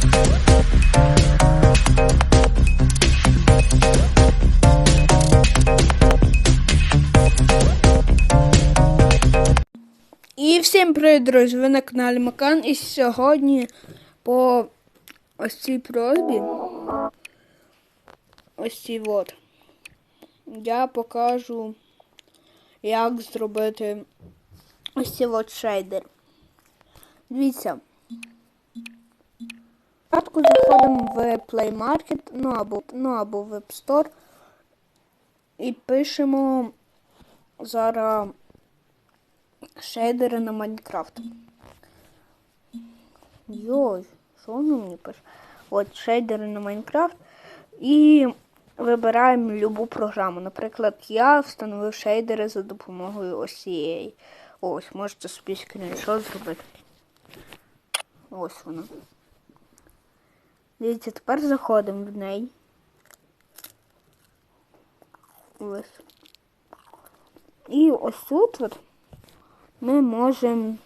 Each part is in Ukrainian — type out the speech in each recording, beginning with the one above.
І всім привіт, друзі! Ви на каналі Макан. І сьогодні по ось цій просьбі, ось цій от, я покажу, як зробити ось цей от шейдер. Дивіться. Спочатку заходимо в Play Market, ну або, ну або в App Store і пишемо зараз шейдери на Майнкрафт. Йой, що воно мені пише? От шейдери на Майнкрафт. І вибираємо любу програму. Наприклад, я встановив шейдери за допомогою ось цієї. Ось, можете собі скріншот зробити. Ось вона. Дивіться, тепер заходимо в неї. Ось. І ось тут от ми можемо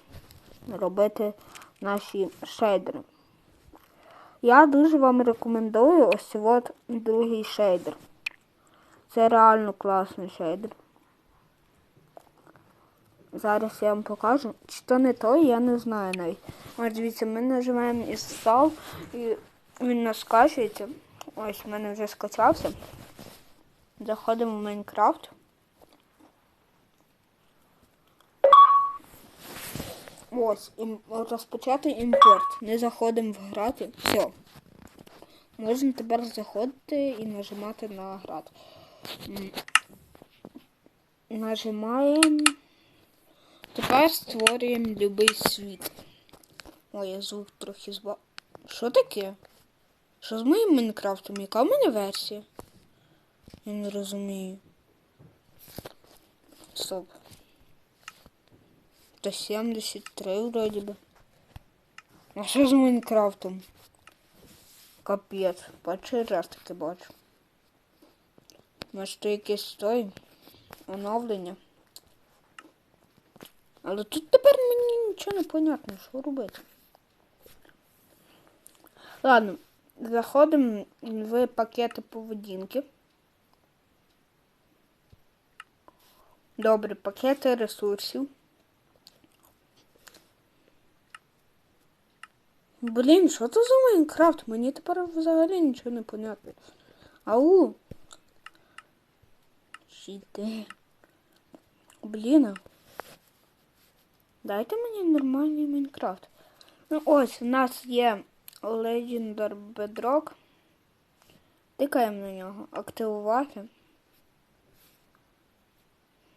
робити наші шейдери. Я дуже вам рекомендую ось от другий шейдер. Це реально класний шейдер. Зараз я вам покажу. Чи то не той, я не знаю навіть. Ось дивіться, ми нажимаємо install і він нас скачується. Ось в мене вже скачався. Заходимо в Майнкрафт. Ось, ім, розпочати імпорт. Не заходимо в грати. Все. Можна тепер заходити і нажимати на грати. Нажимаємо. Тепер створюємо любий світ. Ой, я звук трохи збав. Що таке? Що з моїм Майнкрафтом? Яка в мене версія? Я не розумію. Стоп. Та 73 вроді би. А що з Майнкрафтом? Капець. Перший раз таке бачу. Може то якесь той оновлення. Але тут тепер мені нічого не понятно, що робити. Ладно, заходимо в пакети поведінки. Добре, пакети ресурсів. Блін, що це за Майнкрафт? Мені тепер взагалі нічого не понятно. Ау. Щіти. Блін. Дайте мені нормальний Майнкрафт. Ну ось, у нас є Legendary Bedrock. Тикаємо на нього. Активувати.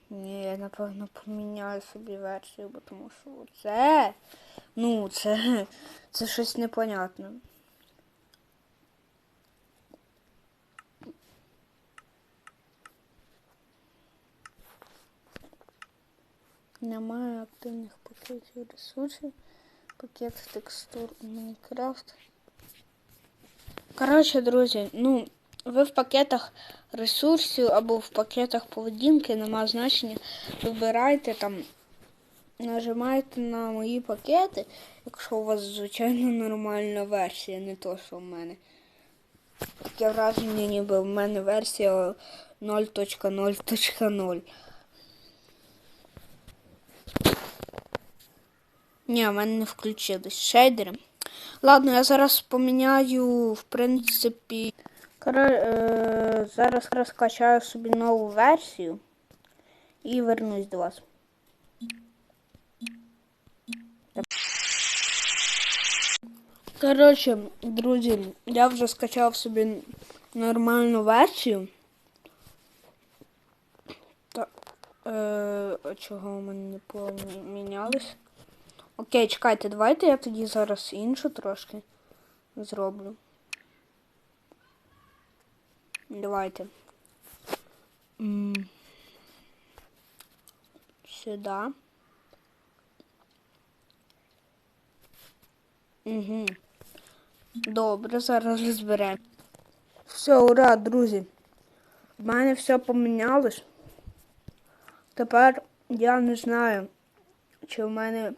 Ні, я напевно поміняю собі версію, бо тому що це. Ну, це. Це щось непонятне. Немає активних пакетів ресурсів. Пакет текстур Майнкрафт. Коротше, друзі, ну, ви в пакетах ресурсів або в пакетах поведінки, нема значення. Вибирайте там, нажимайте на мої пакети, якщо у вас, звичайно, нормальна версія, не то, що в мене. Таке враження, ніби в мене версія 0.0.0. Ні, в мене не включились шейдери. Ладно, я зараз поміняю, в принципі. Е... Зараз розкачаю собі нову версію і вернусь до вас. Коротше, друзі, я вже скачав собі нормальну версію. Та, е, чого в мене не помінялось? Окей, чекайте, давайте я тоді зараз іншу трошки зроблю. Давайте. М Сюди. Угу. Добре, зараз розберемо. Все, ура, друзі. В мене все помінялось. Тепер я не знаю, чи в мене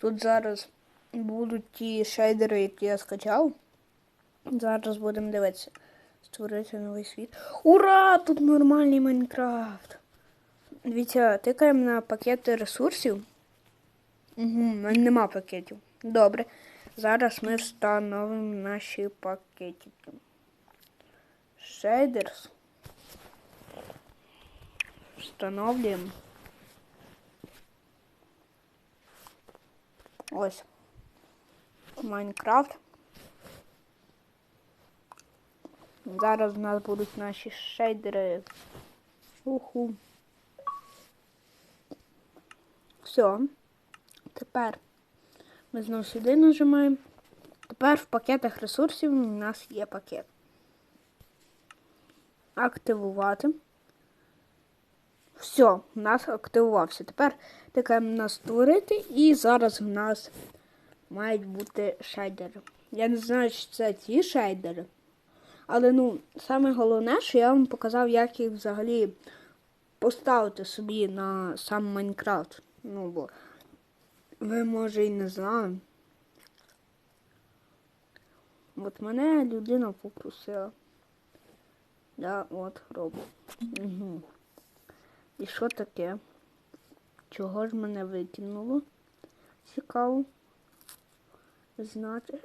тут зараз будуть ті шейдери, які я скачав. Зараз будемо дивитися. Створити новий світ. Ура! Тут нормальний Майнкрафт. Дивіться, тикаємо на пакети ресурсів. Угу, нема пакетів. Добре. Зараз ми встановимо наші пакетики. Shaders. Встановлюємо. Ось. Майнкрафт. Зараз у нас будуть наші шейдери. Уху. Все. Тепер ми знову сюди нажимаємо. Тепер в пакетах ресурсів у нас є пакет. Активувати. Все, у нас активувався. Тепер тикаємо на створити і зараз в нас мають бути шейдери. Я не знаю, чи це ті шейдери. Але ну, саме головне, що я вам показав, як їх взагалі поставити собі на сам Майнкрафт. Ну, бо ви може і не знали. От мене людина попросила. Я от роблю. Угу. І що таке? Чого ж мене викинуло? Цікаво. Знати.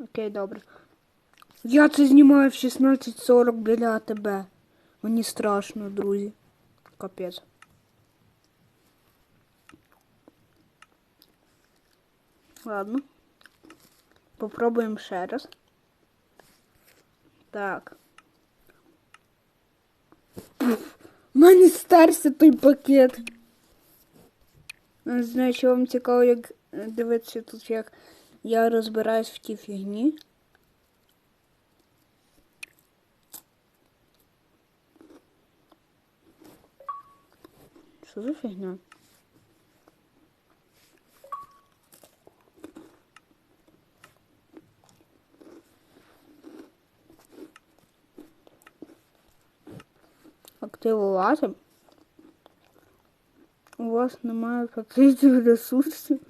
Окей, добре. Я це знімаю в 16.40 біля тебе. Мені страшно, друзі. Капець. Ладно. Попробуємо ще раз. Так. У мене стерся той пакет. Не знаю, що вам цікаво, як дивитися тут, як я розбираюсь в тій фігні. Що за фігня? Активувати. У вас немає пакетів ресурсів.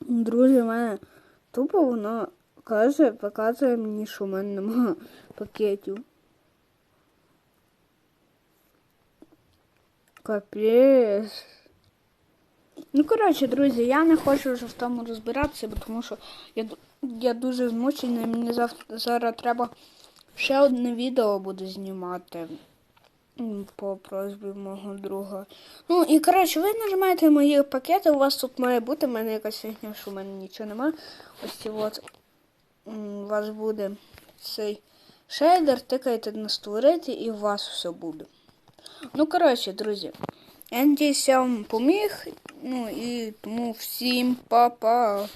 Друзі, в мене тупо воно каже, показує мені, що в мене немає пакетів. Капець. Ну, коротше, друзі, я не хочу вже в тому розбиратися, бо тому що я, я дуже змучений, мені завтра, зараз треба ще одне відео буду знімати по просьбі мого друга. Ну і коротше, ви нажимаєте мої пакети, у вас тут має бути, в мене якась фігня, що в мене нічого немає. Ось ці от у вас буде цей шейдер, тикаєте на створити і у вас все буде. Ну, коротше, друзі. Я надіюсь, я вам поміг. Ну і тому всім па-па.